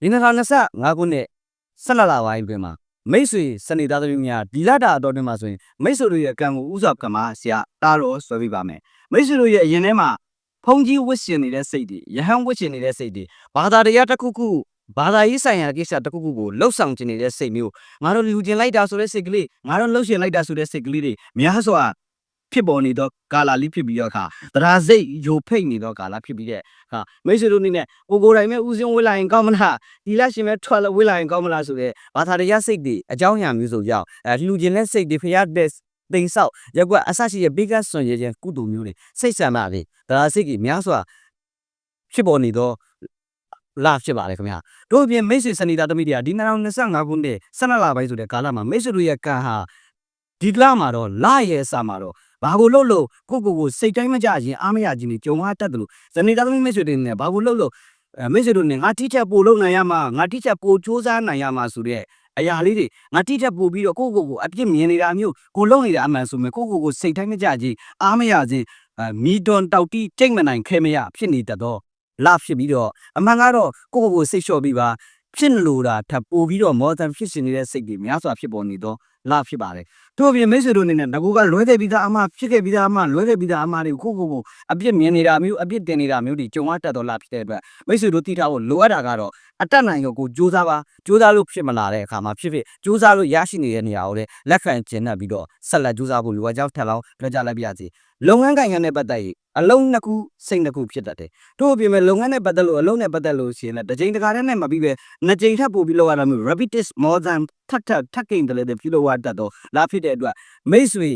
ဒီ2025ခုနှစ်ဆက်လက်လာပိုင်းအတွင်းမှာမိတ်ဆွေစနေသားသမီးများဒီလတာအတော်တွင်မှာဆိုရင်မိတ်ဆွေတို့ရဲ့ကံကိုဥစွာကမှာဆရာတားတော်ဆွဲပြပါမယ်မိတ်ဆွေတို့ရဲ့အရင်ထဲမှာဖုန်ကြီးဝစ်ရှင်နေတဲ့စိတ်တွေယဟန်ဝစ်ရှင်နေတဲ့စိတ်တွေဘာသာတရားတစ်ခုခုဘာသာရေးဆိုင်ရာကိစ္စတစ်ခုခုကိုလှုပ်ဆောင်ခြင်းနေတဲ့စိတ်မျိုးငါတို့လူကျင်လိုက်တာဆိုတဲ့စိတ်ကလေးငါတို့လှုပ်ရှင်လိုက်တာဆိုတဲ့စိတ်ကလေးတွေများစွာ ဖြစ်ပေါ်နေတော့ကာလာလေးဖြစ်ပြီးတော့အခါတရားစိတ်ယိုဖိတ်နေတော့ကာလာဖြစ်ပြီးတဲ့အခါမိတ်ဆွေတို့အနေနဲ့ကိုကိုယ်တိုင်မဲ့ဥစဉ်ဝေးလာရင်ကောင်းမလားဒီလက်ရှင်ပဲထွက်လာဝေးလာရင်ကောင်းမလားဆိုတော့ဘာသာတရားစိတ်တွေအကြောင်းအရာမျိုးစုံကြောင့်အဲလှူခြင်းတဲ့စိတ်တွေဖျားတဲ့တိမ်ဆောက်ရက်ကွက်အဆရှိရဲ့ big ဆွန်ရခြင်းကုတူမျိုးတွေစိတ်ဆန္ဒတွေဒါစိတ်ကြီးများစွာဖြစ်ပေါ်နေတော့လာဖြစ်ပါလေခင်ဗျာတို့အပြင်မိတ်ဆွေစနီတာတမိတွေကဒီ2025ခုနှစ်12လပိုင်းဆိုတဲ့ကာလမှာမိတ်ဆွေတို့ရဲ့ကံဟာဒီလမှာတော့လရဲ့အစမှာတော့ ဘာကိုလှုပ်လို့ကိုကိုကိုစိတ်တိုင်းမကြခြင်းအားမရခြင်းတွေကြုံရတတ်တယ်လို့ဇနီတာသမီးမိတ်ဆွေတွေနဲ့ဘာကိုလှုပ်လို့အဲမိတ်ဆွေတို့နဲ့ငါတိချက်ပို့လုံနိုင်ရမှာငါတိချက်ပို့စူးစမ်းနိုင်ရမှာဆိုတဲ့အရာလေးတွေငါတိချက်ပို့ပြီးတော့ကိုယ့်ကိုယ်ကိုအပြစ်မြင်နေတာမျိုးကိုလုံနေတာအမှန်ဆိုမယ်ကိုယ့်ကိုယ်ကိုစိတ်တိုင်းမကြကြီးအားမရခြင်းအဲမီတွန်တောက်တိကြိတ်မနိုင်ခဲမရဖြစ်နေတတ်တော့လာဖြစ်ပြီးတော့အမှန်ကတော့ကိုယ့်ကိုယ်ကိုစိတ်လျှော့ပြီးပါဖြစ်လို့တာထပ်ပို့ပြီးတော့မော်ဒန်ဖြစ်ရှင်နေတဲ့စိတ်တွေများစွာဖြစ်ပေါ်နေတော့လာဖြစ်ပါတယ် တို့အပြင်မိတ်ဆွေတို့အနေနဲ့ငါကလွဲတဲ့ပြီးသားအမှဖြစ်ခဲ့ပြီးသားအမှလွဲခဲ့ပြီးသားအမှတွေကိုကိုယ့်ကိုယ်ကိုအပြစ်မြင်နေတာမျိုးအပြစ်တင်နေတာမျိုးတွေကြုံရတတ်တော့လာဖြစ်တဲ့အတွက်မိတ်ဆွေတို့တိထားဖို့လိုအပ်တာကတော့ အတက်နိုင်ကိုကိုစူးစမ်းပါစူးစမ်းလို့ဖြစ်မလာတဲ့အခါမှာဖြစ်ဖြစ်စူးစမ်းလို့ရရှိနေတဲ့နေရာကိုလည်းလက်ခံကျင့်တတ်ပြီးတော့ဆက်လက်စူးစမ်းဖို့လိုအပ်ကြောင်းထပ်လောင်းပြောကြလိုက်ပါရစေလုပ်ငန်းကိုင်ငန်းနဲ့ပတ်သက်ရင်အလုံးနှစ်ခုစိတ်နှစ်ခုဖြစ်တတ်တယ်တို့အပြင်မဲ့လုပ်ငန်းနဲ့ပတ်သက်လို့အလုံးနဲ့ပတ်သက်လို့ရှိရင်လည်းတစ်ချိန်တစ်ခါတည်းနဲ့မပြီးပဲနှစ်ချိန်ထပ်ပို့ပြီးလောက်ရတာမျိုး repetitive more than ထပ်ထပ်ထပ်ကိန်းတယ်လေပြုလို့ရတတ်တော့လာဖြစ်တဲ့အတွက်မိတ်ဆွေ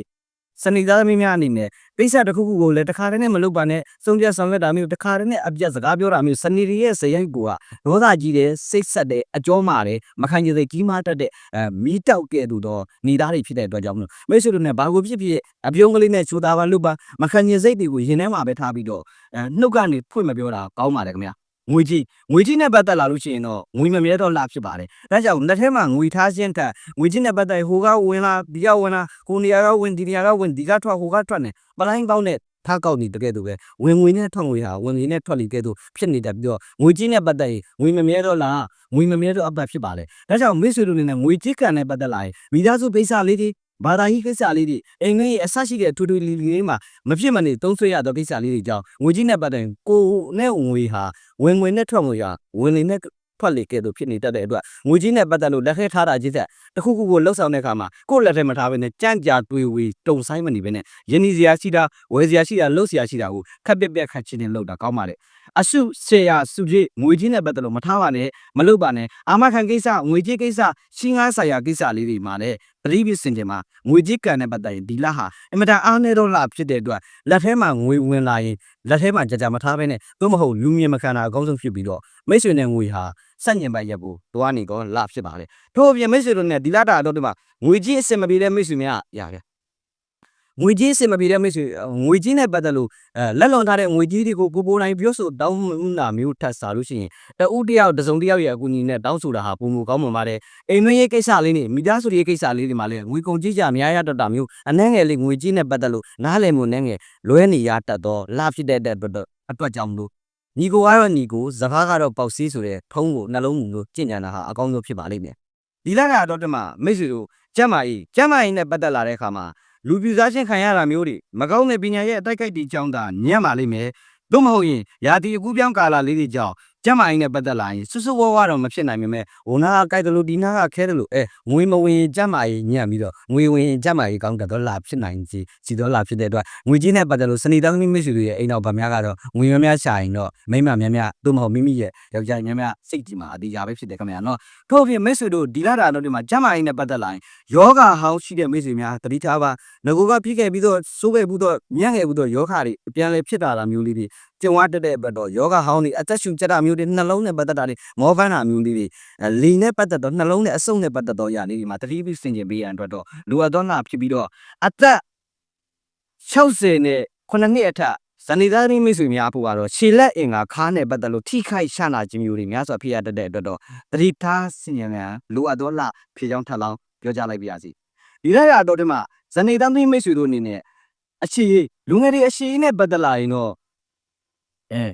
စနေသားသမီးများအနေနဲ့ကိစ္စတစ်ခုခုကိုလည်းတစ်ခါတည်းနဲ့မလုပ်ပါနဲ့စုံပြတ်ဆောင်ရွက်တာမျိုးတစ်ခါတည်းနဲ့အပြတ်စကားပြောတာမျိုးစနေရီရဲ့ဇယိုက်ကိုကရောသားကြီးတယ်စိတ်ဆက်တယ်အကျော်မာတယ်မခံရစိတ်ကြီးမားတတ်တဲ့အဲမီးတောက်ကဲ့သို့တော့နေသားတွေဖြစ်တဲ့အတွက်ကြောင့်မလို့မိတ်ဆွေတို့နဲ့ဘာကိုဖြစ်ဖြစ်အပြုံးကလေးနဲ့ချိုးသားပါလို့ပါမခံရစိတ်တွေကိုရင်ထဲမှာပဲထားပြီးတော့အဲနှုတ်ကနေဖွင့်မပြောတာကောင်းပါတယ်ခင်ဗျာ ငွေကြီးငွေကြီးနဲ့ပတ်သက်လာလို့ရှိရင်တော့ငွေမမြဲတော့လာဖြစ်ပါတယ်။ဒါကြောင့်လက်ထဲမှာငွေထားခြင်းတက်ငွေကြီးနဲ့ပတ်သက်ဟိုကဝင်လာဒီကဝင်လာကိုနေရာကဝင်ဒီနေရာကဝင်ဒီကထွက်ဟိုကထွက်နေပလိုင်းကောင်းတဲ့ထားကောက်နေတကယ်တော့ပဲဝင်ငွေနဲ့ထွက်ငွေဟာဝင်ငွေနဲ့ထွက်လေကဲတော့ဖြစ်နေတယ်ပြီးတော့ငွေကြီးနဲ့ပတ်သက်ရင်ငွေမမြဲတော့လားငွေမမြဲတော့အပတ်ဖြစ်ပါလေ။ဒါကြောင့်မိတ်ဆွေတို့အနေနဲ့ငွေကြီးကန်နဲ့ပတ်သက်လာရင်မိသားစုပိစ္စလေးတွေ ဘာသာရေးကိစ္စလေးတွေအိမ်ကြီးအဆရှိတဲ့ထူထူလီလီလေးမှာမဖြစ်မနေသုံးဆွဲရတော့ကိစ္စလေးတွေကြောင့်ငွေကြီးနဲ့ပတ်သက်ရင်ကိုယ်နဲ့ငွေဟာဝင်ငွေနဲ့ထွက်ငွေဟာဝင်လေနဲ့ ထွက်လေကဲတော့ဖြစ်နေတတ်တဲ့အတွက်ငွေကြီးနဲ့ပတ်သက်လို့လက်ခဲထားတာကြီးသက်တခုခုကိုလှုပ်ဆောင်တဲ့အခါမှာကိုယ့်လက်ထဲမှာထားပဲနဲ့ကြံ့ကြာတွေးဝေတုံဆိုင်မနေပဲနဲ့ယင်းဒီစရာရှိတာဝယ်စရာရှိတာလှုပ်စရာရှိတာကိုခက်ပြက်ပြက်ခတ်ချင်းနဲ့လှုပ်တာကောင်းပါလေအစုဆေရစုကြီးငွေကြီးနဲ့ပတ်သက်လို့မထားပါနဲ့မလုပ်ပါနဲ့အာမခံကိစ္စငွေကြီးကိစ္စရှင်းကားဆိုင်ရာကိစ္စလေးတွေမှာလည်းပရိပိစင်တင်မှာငွေကြီးကန်နဲ့ပတ်သက်ရင်ဒီလဟာအင်မတန်အားနည်းတော့လာဖြစ်တဲ့အတွက်လက်ထဲမှာငွေဝင်လာရင် လက်ထဲမှာကြကြမထားဘဲနဲ့သို့မဟုတ်လူမြင်မခံတာအကောင်းဆုံးဖြစ်ပြီးတော့မိတ်ဆွေနဲ့ငွေဟာစက်ညင်ပိုက်ရက်ကိုသွားနေကောလာဖြစ်ပါလေထို့အပြင်မိတ်ဆွေတို့နဲ့ဒီလတာတော့ဒီမှာငွေကြီးအစင်မပြေတဲ့မိတ်ဆွေများရခဲ့ ငွေကြီးအစင်မပြေတဲ့မိတ်ဆွေငွေကြီးနဲ့ပတ်သက်လို့အဲလက်လွန်ထားတဲ့ငွေကြီးတွေကိုကိုပိုးတိုင်းပြောဆိုတောင်းမှနာမျိုးထပ်စားလို့ရှိရင်တဦးတယောက်တစုံတယောက်ရဲ့အကူအညီနဲ့တောင်းဆိုတာဟာပုံမကောင်းမှန်ပါတယ်အိမ်မင်းရေးကိစ္စလေးနေမိသားစုရေးကိစ္စလေးတွေမှာလည်းငွေကုန်ကြီးကြများရတတ်တာမျိုးအနှဲငယ်လေးငွေကြီးနဲ့ပတ်သက်လို့နားလည်မှုနှဲငယ်လွဲနေရတတ်တော့လာဖြစ်တဲ့အတွက်အတွက်ကြောင့်မလို့ညီကိုကတော့ညီကိုစကားကတော့ပေါက်စီးဆိုတဲ့ထုံးကိုနှလုံးမူလို့ကြင်ညာတာဟာအကောင်းဆုံးဖြစ်ပါလိမ့်မယ်ဒီလကတော့တမမိတ်ဆွေတို့ကျမ်းမာရေးကျမ်းမာရေးနဲ့ပတ်သက်လာတဲ့အခါမှာ လူပြူစားခြင်းခံရတာမျိုးတွေမကောင်းတဲ့ပညာရဲ့အတိုက်ခိုက်တီကြောင်းတာညံ့ပါလိမ့်မယ်သို့မဟုတ်ရင်ရာသီအကူပြောင်းကာလလေးတွေကြောင့် ကျမ်းမာရေးနဲ့ပတ်သက်လာရင်စွစွဝါးဝါတော့မဖြစ်နိုင်ပေမဲ့ဟိုနာကကြိုက်တယ်လို့ဒီနာကခဲတယ်လို့အဲငွေမဝင်ရင်ကျမ်းမာရေးညံ့ပြီးတော့ငွေဝင်ရင်ကျမ်းမာရေးကောင်းတဲ့ဒေါ်လာဖြစ်နိုင်စီစီဒေါ်လာဖြစ်တဲ့အတွက်ငွေကြီးနဲ့ပတ်သက်လို့စနေသားသမီးမရှိတွေရဲ့အိမ်တော်ဗမာကတော့ငွေများများရှာရင်တော့မိမများများသို့မဟုတ်မိမိရဲ့ယောက်ျားများများစိတ်ကြီးမှာအသေးကြပဲဖြစ်တယ်ခင်ဗျာနော်ထို့အပြင်မိတ်ဆွေတို့ဒီလာတာတော့ဒီမှာကျမ်းမာရေးနဲ့ပတ်သက်လာရင်ယောဂဟောင်းရှိတဲ့မိတ်ဆွေများတတိထားပါငကိုကဖြစ်ခဲ့ပြီးတော့စိုးခဲ့ပြီးတော့ညံ့ခဲ့ပြီးတော့ယောဂတွေပြန်လဲဖြစ်တာလားမျိုးလေးတွေ ကျင်ဝါတက်တဲ့ဘက်တော့ယောဂဟောင်းတွေအသက်ရှူကြတာမျိုးတွေနှလုံးနဲ့ပတ်သက်တာတွေမောဖန်းတာမျိုးလေးတွေလီနဲ့ပတ်သက်တော့နှလုံးနဲ့အဆုတ်နဲ့ပတ်သက်တော့ຢာလေးတွေမှာတတိပိစင်ကျင်ပေးရန်အတွက်တော့လိုအပ်သောနာဖြစ်ပြီးတော့အသက်60နဲ့9နှစ်အထက်ဇနီးသားရင်းမိတ်ဆွေများဖို့ကတော့ခြေလက်အင်္ဂါခါးနဲ့ပတ်သက်လို့ထိခိုက်ရှာနာခြင်းမျိုးတွေများစွာဖြစ်ရတတ်တဲ့အတွက်တော့တတိထားစင်ရံလိုအပ်သောလဖြစ်ကြောင်းထပ်လောင်းပြောကြလိုက်ပါရစေဒီရက်ရတော့ဒီမှာဇနီးသားရင်းမိတ်ဆွေတို့အနေနဲ့အခြေလူငယ်တွေအခြေနဲ့ပတ်သက်လာရင်တော့ အဲ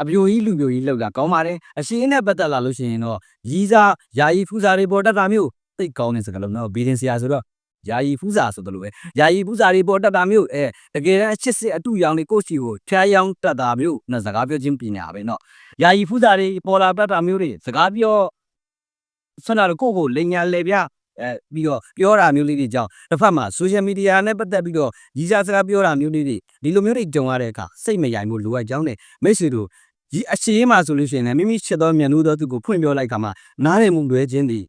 အပြိုကြီးလူပြိုကြီးလောက်တာကောင်းပါတယ်အရှိန်နဲ့ပတ်သက်လာလို့ရှိရင်တော့ရီးစားယာယီဖူးစာတွေပေါ်တတ်တာမျိုးသိတ်ကောင်းတဲ့စကားလုံးနော်ဘီဒင်ဆရာဆိုတော့ယာယီဖူးစာဆိုတယ်လို့ပဲယာယီဖူးစာတွေပေါ်တတ်တာမျိုးအဲတကယ်တမ်းအချစ်စစ်အတူရောင်တွေကိုချီကိုဖျားယောင်းတတ်တာမျိုးနဲ့စကားပြောချင်းပညာပဲเนาะယာယီဖူးစာတွေပေါ်လာတတ်တာမျိုးတွေစကားပြောဆွမ်းတာတော့ကိုယ့်ကိုလိန်ညာလေပြ အဲပြီးတော့ပြောတာမျိုးလေးတွေကြောင့်တစ်ဖက်မှာ social media နဲ့ပတ်သက်ပြီးတော့ရီးစားစကားပြောတာမျိုးလေးတွေဒီလိုမျိုးတွေကြုံရတဲ့အခါစိတ်မရိုင်မှုလိုအပ်ကြောင်းနဲ့မိတ်ဆွေတို့ဒီအရှိန်မှာဆိုလို့ရှိရင်လည်းမိမိချစ်သောမြန်လို့သောသူကိုဖွင့်ပြောလိုက်ခါမှာနားလည်မှုလွဲခြင်းသည်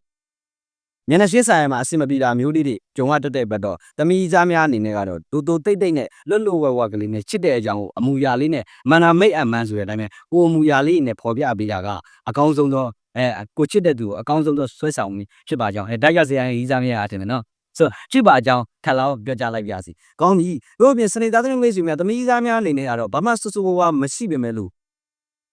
မျက်နှာရှင်းဆိုင်မှာအဆင်မပြေတာမျိုးလေးတွေကြုံရတတ်တဲ့ဘက်တော့တမီးစားများအနေနဲ့ကတော့တူတူတိတ်တိတ်နဲ့လွတ်လွတ်ဝဲဝဲကလေးနဲ့ချစ်တဲ့အကြောင်းကိုအမူအရာလေးနဲ့မန္နာမိတ်အမှန်ဆိုတဲ့အတိုင်းပဲကိုအမူအရာလေးနဲ့ပေါ်ပြပေးတာကအကောင်းဆုံးသော အဲကိုချစ်တဲ့သူကိုအကောင်းဆုံးသောဆွဲဆောင်မှုဖြစ်ပါကြောင်းအဲတိုက်ရစရာကြီးစားများအထင်တယ်နော်ဆိုတော့ချစ်ပါအကြောင်းထပ်လောက်ပြောကြလိုက်ပါစီ။ကောင်းပြီ။တို့အပြင်စနေသားသမီးမိတ်ဆွေများသမီးသားများအနေနဲ့ကတော့ဘာမှဆူဆူဝါဝါမရှိပေမဲ့လို့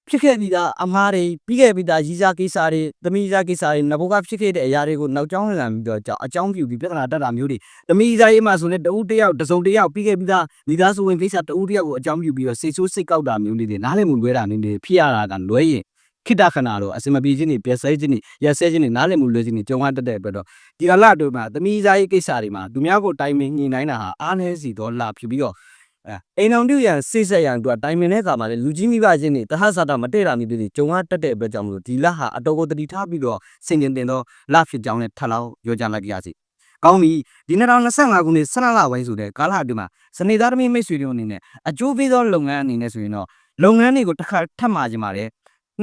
ဖြစ်ခဲ့ပြီးသားအမားတွေပြီးခဲ့ပြီးသားရီးစားကိစ္စတွေသမီးစားကိစ္စတွေငဘကဖြစ်ခဲ့တဲ့အရာတွေကိုနောက်ကျောင်းလှန်ပြီးတော့ကြောင့်အကြောင်းပြုပြီးပြဿနာတက်တာမျိုးတွေသမီးစားရေးမှဆိုရင်တဦးတစ်ယောက်တစ်စုံတစ်ယောက်ပြီးခဲ့ပြီးသားမိသားစုဝင်ကိစ္စတဦးတစ်ယောက်ကိုအကြောင်းပြုပြီးတော့စိတ်ဆိုးစိတ်ကောက်တာမျိုးလေးတွေနားလည်မှုလွဲတာမျိုးတွေဖြစ်ရတာကလွဲရင် ခိတခဏတော့အစမပြေခြင်းတွေပြည့်စဲခြင်းတွေရက်စဲခြင်းတွေနားလည်မှုလွဲခြင်းတွေကြုံရတတ်တဲ့အတွက်တော့ဒီကလာတို့မှာသမီးစားရေးကိစ္စတွေမှာသူများကိုတိုင်ပင်ညှိနှိုင်းတာဟာအားနည်းစီတော့လာဖြစ်ပြီးတော့အဲအိမ်အောင်တူရန်စိတ်ဆက်ရန်အတွက်တိုင်ပင်တဲ့အခါမှာလေလူကြီးမိဘချင်းတွေတဟဆတာမတည့်တာမျိုးတွေကြုံရတတ်တဲ့အတွက်ကြောင့်မလို့ဒီလဟာအတော်ကိုတတိထားပြီးတော့စင်ကျင်တင်တော့လဖြစ်ကြောင်းနဲ့ထပ်လောက်ပြောကြလိုက်ကြစီကောင်းပြီဒီ2025ခုနှစ်12လပိုင်းဆိုတဲ့ကာလအတွင်းမှာစနေသားသမီးမိတ်ဆွေတို့အနေနဲ့အကျိုးပေးသောလုပ်ငန်းအနေနဲ့ဆိုရင်တော့လုပ်ငန်းတွေကိုတစ်ခါထပ်မှာခြင်းပါတယ်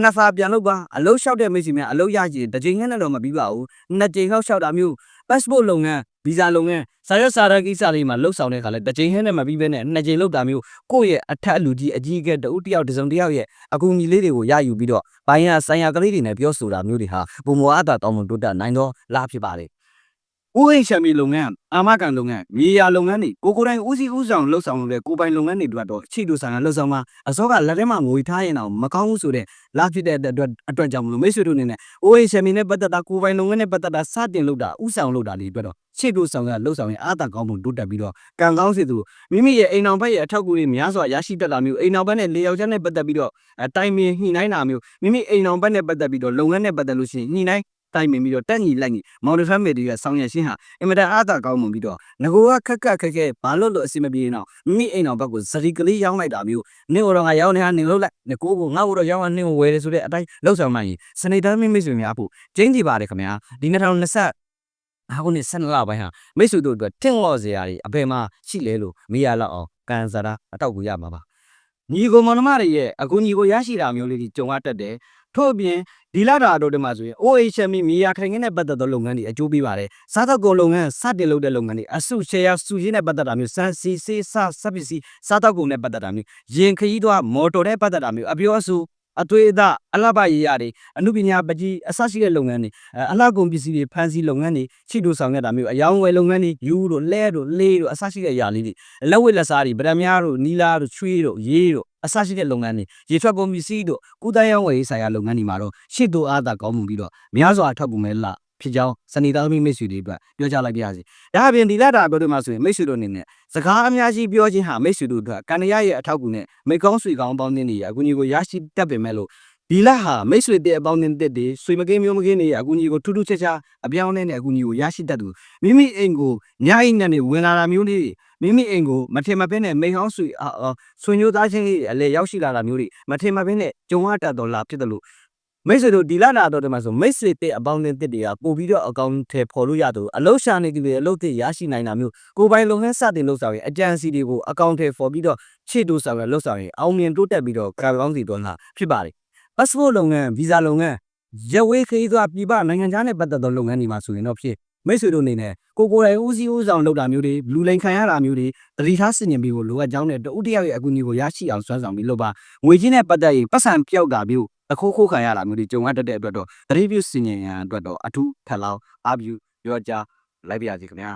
နှစ်စာပြန်လုပ်ပါအလုပ်လျှောက်တဲ့မိတ်ဆွေများအလုပ်ရကြည့်တစ်ချိန်နဲ့တော့မပြီးပါဘူးနှစ်ချိန်လောက်လျှောက်တာမျိုး passport လုပ်ငန်းဗီဇာလုပ်ငန်းစာရွက်စာတမ်းကိစ္စလေးမှာလှုပ်ဆောင်တဲ့ခါလဲတစ်ချိန်ဟဲနဲ့မပြီးဘဲနဲ့နှစ်ချိန်လှုပ်တာမျိုးကိုယ့်ရဲ့အထက်အလူကြီးအကြီးအကဲတဦးတစ်ယောက်တစ်စုံတစ်ယောက်ရဲ့အကူအညီလေးတွေကိုရယူပြီးတော့ဘိုင်းရဆိုင်ရကလေးတွေနဲ့ပြောဆိုတာမျိုးတွေဟာဘုံမောအတာတောင်းလို့တိုးတက်နိုင်တော့လားဖြစ်ပါလေ ဥဟိရှမီလုပ်ငန်းအာမကန်လုပ်ငန်းမြေယာလုပ်ငန်းတွေကိုကိုယ်တိုင်ဦးစီးဦးဆောင်လှုပ်ဆောင်လုပ်တဲ့ကိုယ်ပိုင်လုပ်ငန်းတွေအတွက်တော့ချိတူဆိုင်ကလှုပ်ဆောင်မှာအစောကလက်ထဲမှာငွေထားရင်တော့မကောင်းဘူးဆိုတဲ့လားဖြစ်တဲ့အတွက်အတွက်ကြောင့်မလို့မိတ်ဆွေတို့အနေနဲ့အိုးဟိရှမီနဲ့ပတ်သက်တာကိုယ်ပိုင်လုပ်ငန်းနဲ့ပတ်သက်တာစတင်လုပ်တာဥဆောင်လုပ်တာလေးအတွက်တော့ရှေ့တို့ဆောင်ရလှုပ်ဆောင်ရင်အားသာကောင်းမှုတိုးတက်ပြီးတော့ကံကောင်းစေသူမိမိရဲ့အိမ်အောင်ဘက်ရဲ့အထောက်အကူတွေများစွာရရှိတတ်တာမျိုးအိမ်အောင်ဘက်နဲ့လေယောက်ျားနဲ့ပတ်သက်ပြီးတော့အတိုင်ပင်ညှိနှိုင်းတာမျိုးမိမိအိမ်အောင်ဘက်နဲ့ပတ်သက်ပြီးတော့လုပ်ငန်းနဲ့ပတ်သက်လို့ရှိရင်ညှိနှိုင်း တိုင်ပင်ပြီးတော့တက်ညီလိုက်ညီမော်ဒယ်ဖမ်မီတွေရဲ့ဆောင်ရွက်ခြင်းဟာအင်မတန်အားသာကောင်းမှုပြီးတော့ငကိုကခက်ခက်ခက်ခဲဘာလို့လို့အစီမပြေတော့မိမိအိမ်အောင်ဘက်ကိုစရီကလေးရောင်းလိုက်တာမျိုးနင့်တော့ငါရောင်းနေတာနင်လို့လိုက်ငကိုကိုငါ့ကိုတော့ရောင်းရနင့်ကိုဝယ်တယ်ဆိုတဲ့အတိုင်းလှုပ်ဆောင်မှရင်စနေတမ်းမိမိဆွေများဖို့ကျင်းကြည့်ပါတယ်ခင်ဗျာဒီ2020အခုနှစ်ဆက်လပိုင်းဟာမိတ်ဆွေတို့အတွက်တင့်လော့စရာတွေအပေမှာရှိလဲလို့မေးရလောက်အောင်ကန်စားတာအတောက်ကိုရမှာပါညီကိုမောင်နှမတွေရဲ့အကူညီကိုရရှိတာမျိုးလေးကြီးကြုံရတတ်တယ် ထို့အပြင်ဒီလာတာတော့တည်းမှာဆိုရင် OHM မြေယာခိုင်ငင်းနဲ့ပတ်သက်သောလုပ်ငန်းတွေအကျိုးပေးပါတယ်စားသောက်ကုန်လုပ်ငန်းစတင်လုပ်တဲ့လုပ်ငန်းတွေအစုရှယ်ယာစုရင်းနဲ့ပတ်သက်တာမျိုးစမ်းစီစေးစစပစ္စည်းစားသောက်ကုန်နဲ့ပတ်သက်တာမျိုးရင်ခရီးသွားမော်တော်နဲ့ပတ်သက်တာမျိုးအပြောအဆို အသွေးအသားအလှပရေးရတွေအမှုပညာပကြီးအစရှိတဲ့လုပ်ငန်းတွေအဲအလှကုန်ပစ္စည်းတွေဖန်ဆီးလုပ်ငန်းတွေချိတို့ဆောင်ရတာမျိုးအယောင်ဝယ်လုပ်ငန်းတွေယူတို့လဲတို့လေးတို့အစရှိတဲ့အရာလေးတွေလက်ဝတ်လက်စားတွေဗရမများတို့နီလာတို့ချွေးတို့ရေးတို့အစရှိတဲ့လုပ်ငန်းတွေရေထွက်ကုန်ပစ္စည်းတို့ကုသရေးဝယ်ရေးဆိုင်ရာလုပ်ငန်းတွေမှာတော့ရှစ်တို့အားသာကောင်းမှုပြီးတော့များစွာအထောက်ပံ့မဲ့လ ဖြစ်ကြောင်းစနေသားသမီးမိတ်ဆွေတွေအတွက်ပြောကြားလိုက်ပါရစေ။ဒါအပြင်ဒီလတာပြောတယ်မှာဆိုရင်မိတ်ဆွေတို့အနေနဲ့စကားအများကြီးပြောခြင်းဟာမိတ်ဆွေတို့အတွက်ကန္နရရဲ့အထောက်အကူနဲ့မိကောင်းဆွေကောင်းပေါင်းတင်နေရအကူကြီးကိုရရှိတတ်ပေမဲ့လို့ဒီလဟာမိတ်ဆွေတဲ့အပေါင်းတင်တက်တွေဆွေမကင်းမျိုးမကင်းတွေအကူကြီးကိုထူးထူးခြားခြားအပြောင်းအလဲနဲ့အကူကြီးကိုရရှိတတ်သူမိမိအိမ်ကိုညအိမ်နဲ့ဝင်လာတာမျိုးလေးမိမိအိမ်ကိုမထင်မပင်းနဲ့မိဟောင်းဆွေဆွေမျိုးသားချင်းအလေရောက်ရှိလာတာမျိုးတွေမထင်မပင်းနဲ့ကြုံရတတ်တော်လာဖြစ်တယ်လို့ မိတ်ဆွေတို့ဒီလာနာတော့တည်းမှာဆိုမိတ်ဆွေတဲ့အပေါင်းအသင်းတစ်တွေကပို့ပြီးတော့အကောင့်ထဲပေါ်လို့ရတော့အလုရှာနေသူတွေအလုပ်တွေရရှိနိုင်တာမျိုးကိုယ်ပိုင်လုပ်ငန်းစတင်လုပ်ဆောင်ရင်အကြံစီတွေကိုအကောင့်ထဲပေါ်ပြီးတော့ခြေတိုးဆောင်ရလုပ်ဆောင်ရင်အောင်မြင်တိုးတက်ပြီးတော့ကံကောင်းစီတော့လာဖြစ်ပါတယ် passport လုပ်ငန်းဗီဇာလုပ်ငန်းရက်ဝေးခရီးသွားပြည်ပနိုင်ငံခြားနဲ့ပတ်သက်သောလုပ်ငန်းတွေမှာဆိုရင်တော့ဖြစ်မိတ်ဆွေတို့အနေနဲ့ကိုကိုယ်တိုင်ဦးစီးဦးဆောင်လုပ်တာမျိုးတွေလူလိန်ခံရတာမျိုးတွေတတိထားစင်ញင်ပြီးကိုလိုအပ်ကြောင်းနဲ့တဦးတယောက်ရဲ့အကူအညီကိုရရှိအောင်စွမ်းဆောင်ပြီးလုပ်ပါငွေချင်းနဲ့ပတ်သက်ရင်ပတ်စံပြောက်တာမျိုး အခိုးခိုးခံရတာမျိုးတွေကြုံရတတ်တဲ့အတွက်တော့တတိပြုစင်ញင်ရန်အတွက်တော့အထူးထက်လောင်းအားပြုပြောကြားလိုက်ပါရစေခင်ဗျာ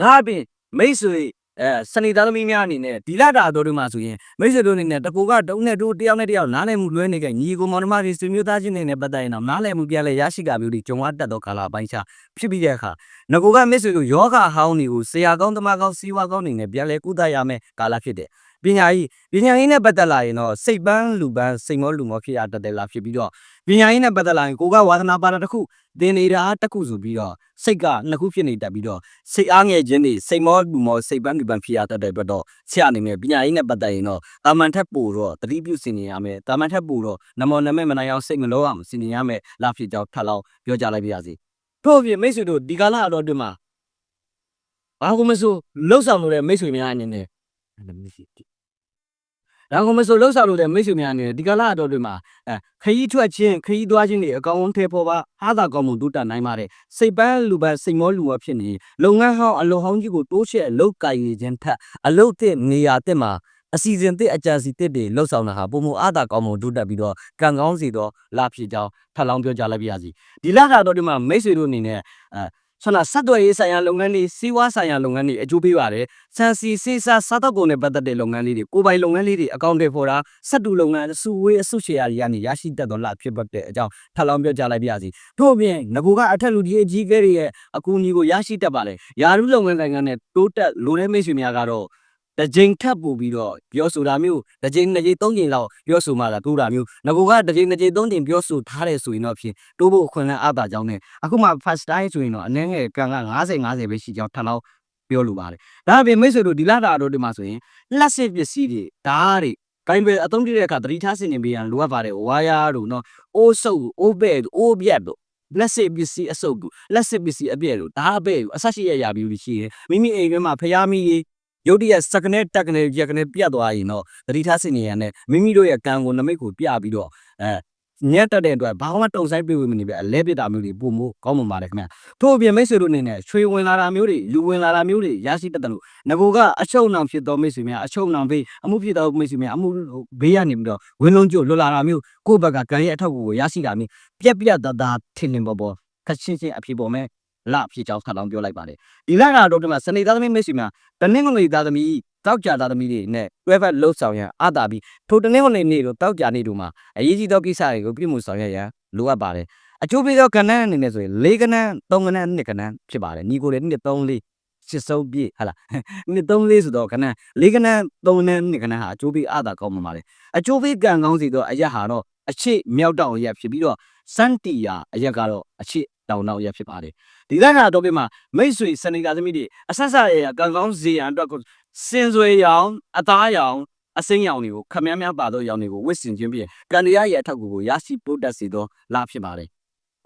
ဒါအပြင်မိတ်ဆွေအဲစနေသားသမီးများအနေနဲ့ဒီလာတာတော်တို့မှာဆိုရင်မိတ်ဆွေတို့အနေနဲ့တကူကတုံးနဲ့တို့တယောက်နဲ့တယောက်နားလည်မှုလွဲနေကြညီကိုမောင်နှမတွေဆွေမျိုးသားချင်းတွေနဲ့ပတ်သက်ရင်တော့နားလည်မှုပြန်လဲရရှိကြမျိုးတွေကြုံရတတ်သောကာလပိုင်းခြားဖြစ်ပြီးတဲ့အခါငကိုကမိတ်ဆွေတို့ယောဂဟောင်းတွေကိုဆရာကောင်းသမားကောင်းစီဝါကောင်းတွေနဲ့ပြန်လဲကုသရမယ်ကာလဖြစ်တယ် ပညာရေးပညာရေးနဲ့ပတ်သက်လာရင်တော့စိတ်ပန်းလူပန်းစိတ်မောလူမောဖြစ်ရတတ်တယ်လားဖြစ်ပြီးတော့ပညာရေးနဲ့ပတ်သက်လာရင်ကိုကဝါသနာပါတာတစ်ခုသင်နေတာတစ်ခုဆိုပြီးတော့စိတ်ကနှစ်ခုဖြစ်နေတတ်ပြီးတော့စိတ်အားငယ်ခြင်းတွေစိတ်မောလူမောစိတ်ပန်းလူပန်းဖြစ်ရတတ်တဲ့အတွက်တော့ဆရာအနေနဲ့ပညာရေးနဲ့ပတ်သက်ရင်တော့တာမန်ထက်ပိုတော့တတိပြုစင်နေရမယ်တာမန်ထက်ပိုတော့နမောနမဲမနိုင်အောင်စိတ်မလောအောင်စင်နေရမယ်လားဖြစ်ကြောင်းထပ်လောင်းပြောကြလိုက်ပါရစေထို့အပြင်မိတ်ဆွေတို့ဒီကာလအတော်အတွင်းမှာဘာကိုမဆိုလှုပ်ဆောင်လို့တဲ့မိတ်ဆွေများအနေနဲ့အဲ့ဒါမရှိဘူး ဒါကမဆိုလှုပ်ဆောင်လို့တဲ့မိတ်ဆွေများအနေနဲ့ဒီကာလအတော်အတွင်းမှာအဲခရီးထွက်ခြင်းခရီးသွားခြင်းတွေအကောင်အထည်ပေါ်ပါဟာသာကောင်းမှုတိုးတက်နိုင်ပါတယ်စိတ်ပန်းလူပန်းစိတ်မောလူမောဖြစ်နေလုပ်ငန်းဟောင်းအလုပ်ဟောင်းကြီးကိုတိုးချဲ့အလုပ်ကိုင်ရခြင်းထက်အလုပ်တဲ့နေရာတဲ့မှာအစီအစဉ်တစ်အကြံစီတစ်တွေလှုပ်ဆောင်တာဟာပုံမအားသာကောင်းမှုတိုးတက်ပြီးတော့ကံကောင်းစီတော့လာဖြစ်ကြောင်းထပ်လောင်းပြောကြလိုက်ပါရစေဒီလကတော့ဒီမှာမိတ်ဆွေတို့အနေနဲ့အဲ ဆန္ဒဆက်သွယ်ရေးဆိုင်ရာလုပ်ငန်းတွေစီးပွားဆိုင်ရာလုပ်ငန်းတွေအကျိုးပေးပါတယ်စံစီစေးစားစားတော့ကုန်နဲ့ပတ်သက်တဲ့လုပ်ငန်းလေးတွေကိုယ်ပိုင်လုပ်ငန်းလေးတွေအကောင့်တွေပေါ်တာစက်တူလုပ်ငန်းစုဝေးအစုရှယ်ယာတွေကနေရရှိတတ်တော့လဖြစ်ပတ်တဲ့အကြောင်းထပ်လောင်းပြောကြလိုက်ပါရစေထို့အပြင်ငကူကအထက်လူကြီးအကြီးကဲတွေရဲ့အကူအညီကိုရရှိတတ်ပါလေယာရုလုပ်ငန်းနိုင်ငံနဲ့တိုးတက်လိုတဲ့မိတ်ဆွေများကတော့ တစ်ကြိမ်ထပ်ပို့ပြီးတော့ပြောဆိုတာမျိုးတစ်ကြိမ်နှစ်ကြိမ်သုံးကြိမ်လောက်ပြောဆိုမှသာတိုးတာမျိုးငကူကတစ်ကြိမ်နှစ်ကြိမ်သုံးကြိမ်ပြောဆိုထားတယ်ဆိုရင်တော့ဖြင့်တိုးဖို့အခွင့်အလမ်းအသာကြောင်းနဲ့အခုမှ first time ဆိုရင်တော့အနည်းငယ်ကံက90 50ပဲရှိကြောင်းထပ်လောင်းပြောလိုပါတယ်ဒါအပြင်မိတ်ဆွေတို့ဒီလာတာတို့ဒီမှာဆိုရင်လက်စစ်ပစ္စည်းတွေဓာတ်တွေကိုင်းပဲအသုံးပြတဲ့အခါသတိထားစင်နေပေးရန်လိုအပ်ပါတယ်ဝါယာတို့နော်အိုးဆုပ်အိုးပဲ့တို့အိုးပြက်တို့လက်စစ်ပစ္စည်းအစုပ်တို့လက်စစ်ပစ္စည်းအပြည့်တို့ဓာတ်အပဲ့တို့အဆက်ရှိရရပြီးရှိတယ်မိမိအိမ်ထဲမှာဖျားမိရေး ရုတ်တရက်စက်ကနေတက်ကနေရက်ကနေပြတ်သွားရင်တော့သတိထားစင်နေရန်နဲ့မိမိတို့ရဲ့ကံကိုနမိတ်ကိုပြပြီးတော့အဲညက်တက်တဲ့အတွက်ဘာမှတုံဆိုင်ပြေးဝင်မနေပဲအလဲပြတာမျိုးတွေပုံမို့ကောင်းမှပါတယ်ခင်ဗျထို့အပြင်မိတ်ဆွေတို့အနေနဲ့ချွေဝင်လာတာမျိုးတွေလူဝင်လာတာမျိုးတွေရရှိတတ်တယ်လို့ငကိုကအချုပ်နှောင်ဖြစ်သောမိတ်ဆွေများအချုပ်နှောင်ဘေးအမှုဖြစ်သောမိတ်ဆွေများအမှုဘေးရနေပြီးတော့ဝင်းလုံးကျို့လွတ်လာတာမျိုးကိုယ့်ဘက်ကကံရဲ့အထောက်အကူကိုရရှိတာမျိုးပြက်ပြက်သားသားထင်လင်းပေါ်ပေါ်ခက်ချင်းချင်းအဖြစ်ပေါ်မဲ့ လအဖြစ်ကြောင်းထပ်လောင်းပြောလိုက်ပါတယ်ဒီလကတော့ဒီမှာစနေသားသမီးမိတ်ဆွေများတနင်္ဂနွေသားသမီးတောက်ကြသားသမီးတွေနဲ့တွဲဖက်လှုပ်ဆောင်ရန်အတားပြီးထိုတနင်္ဂနွေနေ့တို့တောက်ကြနေ့တို့မှာအရေးကြီးသောကိစ္စတွေကိုပြည့်မှုဆောင်ရွက်ရန်လိုအပ်ပါတယ်အကျိုးပေးသောကဏ္ဍအနေနဲ့ဆိုရင်၄ကဏ္ဍ၃ကဏ္ဍ၂ကဏ္ဍဖြစ်ပါတယ်ညီကိုလည်းနှစ်၃၄ရှစ်စုံပြည့်ဟာလားနှစ်၃၄ဆိုတော့ကဏ္ဍ၄ကဏ္ဍ၃ကဏ္ဍ၂ကဏ္ဍဟာအကျိုးပေးအတားကောင်းမှာပါလေအကျိုးပေးကံကောင်းစီတော့အရက်ဟာတော့အချစ်မြောက်တောင်ရက်ဖြစ်ပြီးတော့စန်တီယာအရက်ကတော့အချစ် တောင်နောက်ရက်ဖြစ်ပါတယ်ဒီလကတော့ပြမှာမိတ်ဆွေစနေသားသမီးတွေအဆက်ဆက်ရကံကောင်းစီရန်အတွက်ကိုစင်စွေရောင်အသားရောင်အစိမ်းရောင်တွေကိုခမည်းများပါသောရောင်တွေကိုဝစ်စင်ခြင်းဖြင့်ကန္တရာရဲ့အထောက်အကူကိုရရှိပို့တတ်စေသောလဖြစ်ပါတယ်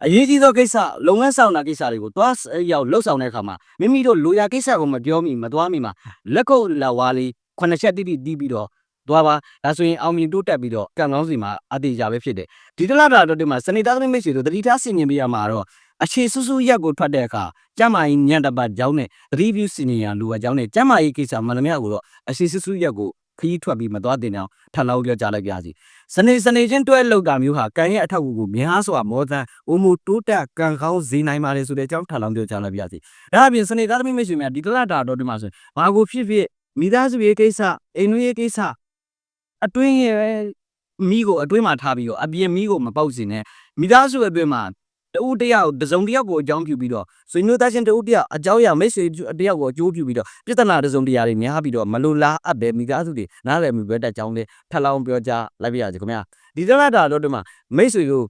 အရေးကြီးသောကိစ္စလုပ်ငန်းဆောင်တာကိစ္စတွေကိုတွားရောက်လှုပ်ဆောင်တဲ့အခါမှာမိမိတို့လိုရာကိစ္စကိုမပြောမိမသွားမိမှာလက်ကုပ်လာဝါလေးခုနှစ်ချက်တိတိတီးပြီးတော့သွားပါဒါဆိုရင်အောင်မြင်တိုးတက်ပြီးတော့ကံကောင်းစီမှာအတေးကြပဲဖြစ်တယ်ဒီတလားတာတော့ဒီမှာစနေသားသမီးမိတ်ဆွေတို့တတိထားဆင်မြင်ပြရမှာတော့ အခြေဆူဆူရက်ကိုထွက်တဲ့အခါကျမကြီးညံ့တပတ်ကြောင်းနဲ့ review စီနီယာလူအကြောင်းနဲ့ကျမကြီးကိစ္စမှန်သမျှကိုတော့အခြေဆူဆူရက်ကိုခရီးထွက်ပြီးမသွားတင်အောင်ထပ်လောက်ပြောကြလိုက်ပါစီစနေစနေချင်းတွဲလောက်တာမျိုးဟာကံရဲ့အထောက်အကူကိုများစွာမောသန်အိုမူတိုးတက်ကံကောင်းစေနိုင်ပါလေဆိုတဲ့အကြောင်းထပ်လောက်ပြောကြလိုက်ပါစီဒါအပြင်စနေသားသမီးမိတ်ဆွေများဒီတလတာတော့ဒီမှာဆိုဘာကိုဖြစ်ဖြစ်မိသားစုရေးကိစ္စအိမ်နွေးရေးကိစ္စအတွင်းရဲ့မိကိုအတွင်းမှာထားပြီးတော့အပြင်မိကိုမပေါက်စေနဲ့မိသားစုအတွင်းမှာ တဦးတယောက်တစုံတယောက်ကိုအကြောင်းပြုပြီးတော့ဆွေမျိုးသားချင်းတဦးတယောက်အကြောင်းအရာမိတ်ဆွေတယောက်ကိုအကျိုးပြုပြီးတော့ပြဿနာတစုံတရာတွေများပြီးတော့မလိုလားအပ်ပဲမိသားစုတွေနားလည်မှုပဲတက်ကြောင်းလေးထပ်လောင်းပြောကြလိုက်ပြရစီခင်ဗျာဒီတရတာတော့ဒီမှာမိတ်ဆွေတို့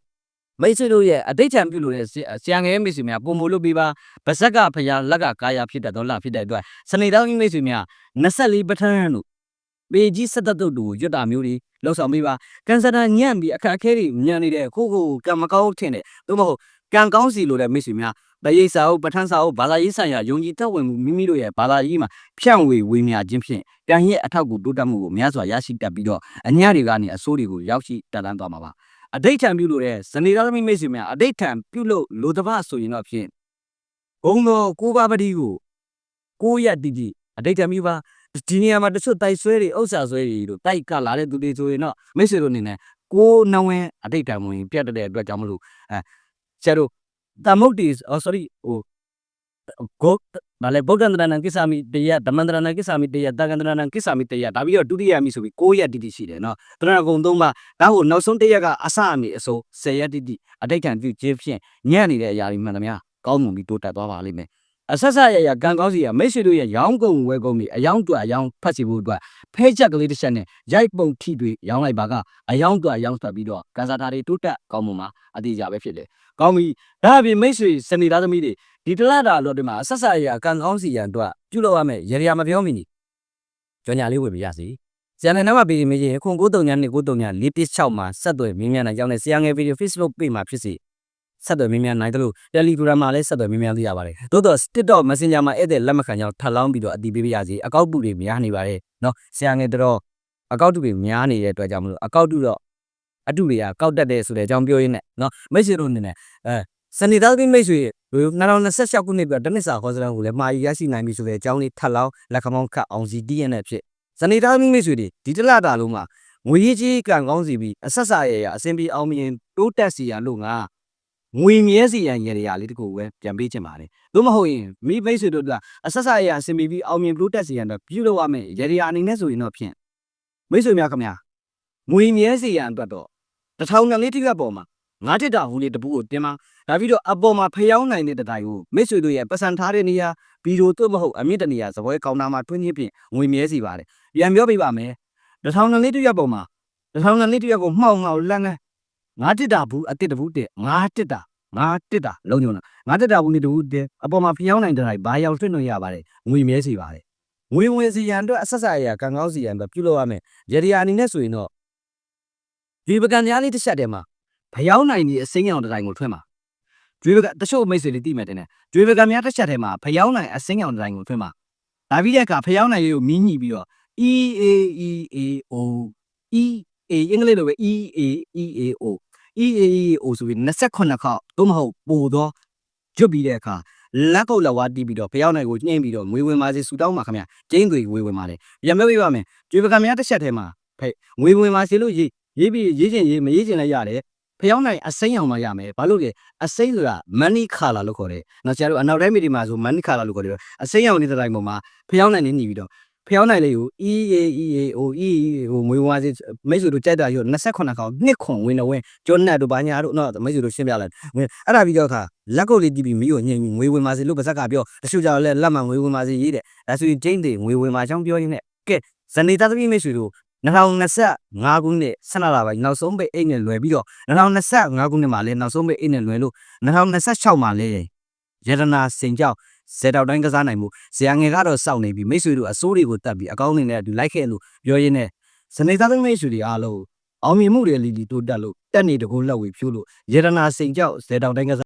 မိတ်ဆွေတို့ရဲ့အတိတ်ချံပြုလို့တဲ့ဆရာငယ်မိတ်ဆွေများပုံမို့လို့ပြီးပါဗဇက်ကဖရာလက်ကကာယဖြစ်တတ်တော့လာဖြစ်တဲ့အတွက်စနေတောင်းမိတ်ဆွေများ24ပထန်းတို့ ပေကြီးစက်သက်တုတ်တူရွတ်တာမျိုးတွေလောက်ဆောင်ပြီးပါကန်စတာညံ့ပြီးအခက်အခဲတွေညံ့နေတဲ့ခိုးခိုးကံမကောင်းထင်တယ်သို့မဟုတ်ကံကောင်းစီလို့တဲ့မိတ်ဆွေများတရိပ်စာအုပ်ပဋ္ဌာန်းစာအုပ်ဘာသာရေးဆိုင်ရာယုံကြည်သက်ဝင်မှုမိမိတို့ရဲ့ဘာသာရေးမှာဖြန့်ဝေဝေမျှခြင်းဖြင့်တန်ရဲ့အထောက်ကိုတိုးတက်မှုကိုများစွာရရှိတတ်ပြီးတော့အညတွေကနေအဆိုးတွေကိုရောက်ရှိတက်လန်းသွားမှာပါအဋိဋ္ဌံပြုလို့တဲ့ဇနေတော်သမီးမိတ်ဆွေများအဋိဋ္ဌံပြုလို့လိုတပဆိုရင်တော့ဖြင့်ဘုံတော်ကိုးပါးပတိကိုကိုးရက်တိတိအဋိဋ္ဌံပြုပါ ဒီနေရာမှာတချို့တိုက်ဆွဲတွေဥစ္စာဆွဲတွေတို့တိုက်ကလာတဲ့သူတွေဆိုရင်တော့မိတ်ဆွေတို့အနေနဲ့ကိုးနဝင်အဋိဋ္ဌံဝင်ပြတ်တဲ့အတွက်ကြောင့်မလို့အဲဆရာတို့တမုတ်တီအော် sorry ဟိုဂုတ်ဗာလေဗုဒ္ဓန္တရဏံကိစ္ဆာမိတယဓမ္မန္တရဏံကိစ္ဆာမိတယတက္ကန္တရဏံကိစ္ဆာမိတယဒါပြီးတော့ဒုတိယမိဆိုပြီး9ရက်တိတိရှိတယ်နော်တရဏဂုံ3ပါဒါကိုနောက်ဆုံးတစ်ရက်ကအစအမိအစိုး10ရက်တိတိအတိတ်ခံပြုခြင်းဖြင့်ညံ့နေတဲ့အရာတွေမှန်သမျှကောင်းမှုပြီးတိုးတက်သွားပါလိမ့်မယ် အဆက်ဆက်ရရကံကောင်းစီရမိတ်ဆွေတို့ရဲ့ရောင်းကုန်ဝဲကုန်ပြီအယောင်းတွက်အယောင်းဖတ်စီဖို့အတွက်ဖဲချက်ကလေးတစ်ချက်နဲ့ရိုက်ပုံထိတွေရောင်းလိုက်ပါကအယောင်းတွက်အယောင်းတွက်ပြီးတော့ကန်စာတာတွေတိုးတက်ကောင်းမှုမှာအတိအကျပဲဖြစ်တယ်။ကောင်းပြီဒါအပြင်မိတ်ဆွေစနေသားသမီးတွေဒီတလားတာလို့ဒီမှာအဆက်ဆက်ရရကံကောင်းစီရန်အတွက်ပြုလုပ်ရမယ်ရေရာမပြောမီနီကြော်ညာလေးဝယ်ပြရစီ။ဆရာနဲ့နောက်မှပြီးမေးရင်ခု93ညနဲ့93ည4ပစ်6မှာဆက်သွယ်မင်းများနိုင်ကြောင်းနဲ့ဆရာငယ်ဗီဒီယို Facebook page မှာဖြစ်စီ ဆက်သွယ်မင်းများနိုင်တယ်လို့ Telegram မှာလည်းဆက်သွယ်မင်းများသိရပါတယ်။သို့တော့ TikTok Messenger မှာဧည့်သည်လက်မခံကြောင်းထပ်လောင်းပြီးတော့အတည်ပြုပြရစီအကောက်တူတွေများနေပါတယ်နော်ဆရာငယ်တို့အကောက်တူတွေများနေတဲ့အတွက်ကြောင့်မလို့အကောက်တူတော့အတူတွေကကောက်တက်တယ်ဆိုတဲ့အကြောင်းပြောရင်းနဲ့နော်မိတ်ဆွေတို့အနေနဲ့အဲစနေသားသမီးမိတ်ဆွေတို့2026ခုနှစ်ပြတနစ်စာခေါ်စလန်ကိုလည်းမှာရရှိနိုင်ပြီဆိုတဲ့အကြောင်းလေးထပ်လောင်းလက်ခမောင်းခတ်အောင်စီတည်ရတဲ့ဖြစ်စနေသားသမီးမိတ်ဆွေတွေဒီတလတာလုံးမှာငွေရေးကြီးကံကောင်းစီပြီးအဆက်စာရရအစဉ်ပြေအောင်မြင်တိုးတက်စီရလို့ငါ ငွေမြဲစီရန်ရရလေးတကူပဲပြန်ပေးချင်ပါတယ်။သို့မဟုတ်ရင်မိမိတ်ဆွေတို့ကအဆက်ဆက်ရအစင်ပြီးပြီးအောင်မြင်ပရိုတက်စီရန်တော့ပြုလုပ်ရမယ်ရရအနေနဲ့ဆိုရင်တော့ဖြင့်မိတ်ဆွေများခင်ဗျာငွေမြဲစီရန်အတွက်တော့တစ်ထောင်နဲ့လေးတိကပေါ်မှာငါးတစ်တာဟူလေးတပူကိုတင်ပါဒါပြီးတော့အပေါ်မှာဖျောင်းနိုင်တဲ့တတိုင်ကိုမိတ်ဆွေတို့ရဲ့ပတ်စံထားတဲ့နေရာဗီဒီယိုတို့မဟုတ်အမြင့်တနေရာစပွဲကောင်တာမှာတွင်းချင်းဖြင့်ငွေမြဲစီပါတယ်။ပြန်ပြောပြပါမယ်။တစ်ထောင်နဲ့လေးတိကပေါ်မှာတစ်ထောင်နဲ့လေးတိကကိုမှောက်ငေါလန်းလန်း ငါးတစ်တာဘူးအတစ်တဘူးတဲ့ငါးတစ်တာငါတစ်တာလုံးညုံလားငါတစ်တာဘူးနေတူတဲ့အပေါ်မှာဖျောင်းနိုင်တဲ့တိုင်းဘာရောက်ထွင့်လို့ရပါတယ်ငွေမြဲစီပါတယ်ငွေဝင်စီရန်အတွက်အဆက်ဆက်ရကံကောင်းစီရန်အတွက်ပြုလုပ်ရမယ်ရရအနေနဲ့ဆိုရင်တော့ဒီပကံများလေးတစ်ချက်တည်းမှာဖျောင်းနိုင်ဒီအစိမ်းရောင်တစ်တိုင်းကိုထွင့်ပါကျွေးပကတချို့မိတ်ဆွေလေးသိမယ်တင်တယ်ကျွေးပကံများတစ်ချက်တည်းမှာဖျောင်းနိုင်အစိမ်းရောင်တစ်တိုင်းကိုထွင့်ပါဒါပြီးတဲ့အခါဖျောင်းနိုင်လေးကိုမီးညှိပြီးတော့ E A E A O E A အင်္ဂလိပ်လိုပဲ E A E A O EAEO ဆိုပြီး28ခေါက်သို့မဟုတ်ပိုတော့ကျွတ်ပြီးတဲ့အခါလက်ကုပ်လက်ဝါးတီးပြီးတော့ဖျောင်းနိုင်ကိုညှင်းပြီးတော့ငွေဝင်ပါစေဆူတောင်းပါခင်ဗျကျင်းတွေငွေဝင်ပါတယ်ပြန်ပြောပြပါမယ်ကျွေပကံများတစ်ချက်ထဲမှာဖဲငွေဝင်ပါစေလို့ရေးရေးပြီးရေးချင်ရေးမရေးချင်လည်းရတယ်ဖျောင်းနိုင်အစိမ်းအောင်မှရမယ်ဘာလို့လဲအစိမ်းဆိုတာ money color လို့ခေါ်တယ်နော်ဆရာတို့အနောက်တိုင်းမီဒီမှာဆို money color လို့ခေါ်တယ်အစိမ်းအောင်နေတဲ့တိုင်းပုံမှာဖျောင်းနိုင်နေနေပြီးတော့ ဖျောင်းနိုင်လေးကို EAEAO E ဟိုငွေဝင်ပါစေမိတ်ဆွေတို့ကြိုက်တာရော28ခေါက်နှစ်ခွန်ဝင်တော့ဝင်ကျော်နတ်တို့ဘာညာတို့နော်မိတ်ဆွေတို့ရှင်းပြလိုက်ဝင်အဲ့ဒါပြီးတော့ခါလက်ကုပ်လေးတီးပြီးမိကိုညင်ငွေဝင်ပါစေလို့ပါဇက်ကပြောတချို့ကြောင့်လည်းလက်မှန်ငွေဝင်ပါစေရေးတယ်ဒါဆိုရင်ကျင်းတွေငွေဝင်ပါချောင်းပြောရင်းနဲ့ကဲဇနီသားသမီးမိတ်ဆွေတို့2025ခုနှစ်12လပိုင်းနောက်ဆုံးပိတ်အိတ်နဲ့လွယ်ပြီးတော့2025ခုနှစ်မှာလည်းနောက်ဆုံးပိတ်အိတ်နဲ့လွယ်လို့2026မှာလည်းရတနာစင်ကြောက် ဇေတောက်တိုင်းကစားနိုင်မှုဇေယငယ်ကတော့စောင့်နေပြီးမိတ်ဆွေတို့အစိုးတွေကိုတတ်ပြီးအကောင်းနေနဲ့အတူလိုက်ခဲ့လို့ပြောရင်းနဲ့ဇနီသားသမီးမိတ်ဆွေတွေအားလုံးအောင်မြင်မှုတွေလီလီတိုးတက်လို့တက်နေတကူလက်ဝေဖြိုးလို့ရတနာစိန်ကြောက်ဇေတောင်တိုင်းကစား